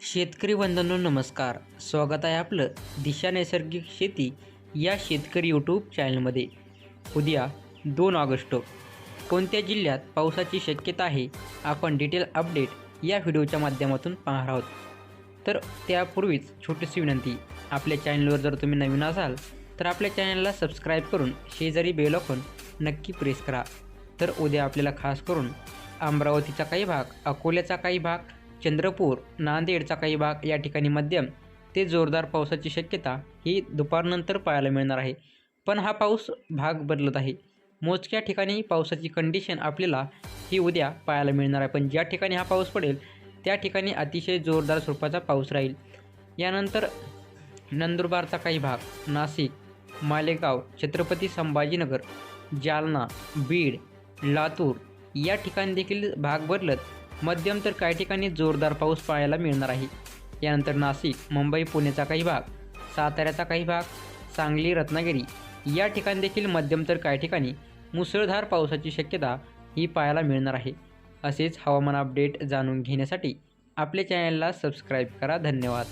शेतकरी बंधनो नमस्कार. स्वागत आहे आपलं दिशा नैसर्गिक शेती या शेतकरी यूट्यूब चॅनलमध्ये उद्या दोन ऑगस्ट. कोणत्या जिल्ह्यात पावसाची शक्यता आहे? आपण डिटेल अपडेट या व्हिडिओच्या माध्यमातून पाहणार आहोत. तर त्यापूर्वीच छोटीशी विनंती आपल्या चॅनलवर जर तुम्ही नवीन असाल तर आपल्या चॅनलला सबस्क्राईब करून शेजारी बेल नक्की प्रेस करा. तर उद्या आपल्याला खास करून अमरावतीचा काही भाग अकोल्याचा काही भाग चंद्रपूर नांदेडचा काही भाग या ठिकाणी मध्यम. ते जोरदार पावसाची शक्यता ही दुपारनंतर पाहायला मिळणार आहे. पण हा पाऊस भाग बदलत आहे. मोजक्या ठिकाणी पावसाची कंडिशन आपल्याला ही उद्या पाहायला मिळणार आहे. पण ज्या ठिकाणी हा पाऊस पडेल त्या ठिकाणी अतिशय जोरदार स्वरूपाचा पाऊस राहील. यानंतर नंदुरबारचा काही भाग नाशिक मालेगाव छत्रपती संभाजीनगर जालना बीड लातूर या ठिकाणी देखील भाग बदलत मध्यम तर काही ठिकाणी जोरदार पाऊस पाहायला मिळणार आहे. यानंतर नाशिक मुंबई पुण्याचा काही भाग साताऱ्याचा काही भाग सांगली रत्नागिरी या ठिकाणी देखील मध्यम तर काही ठिकाणी मुसळधार पावसाची शक्यता ही पाहायला मिळणार आहे. असेच हवामान अपडेट जाणून घेण्यासाठी आपल्या चॅनलला सबस्क्राईब करा. धन्यवाद.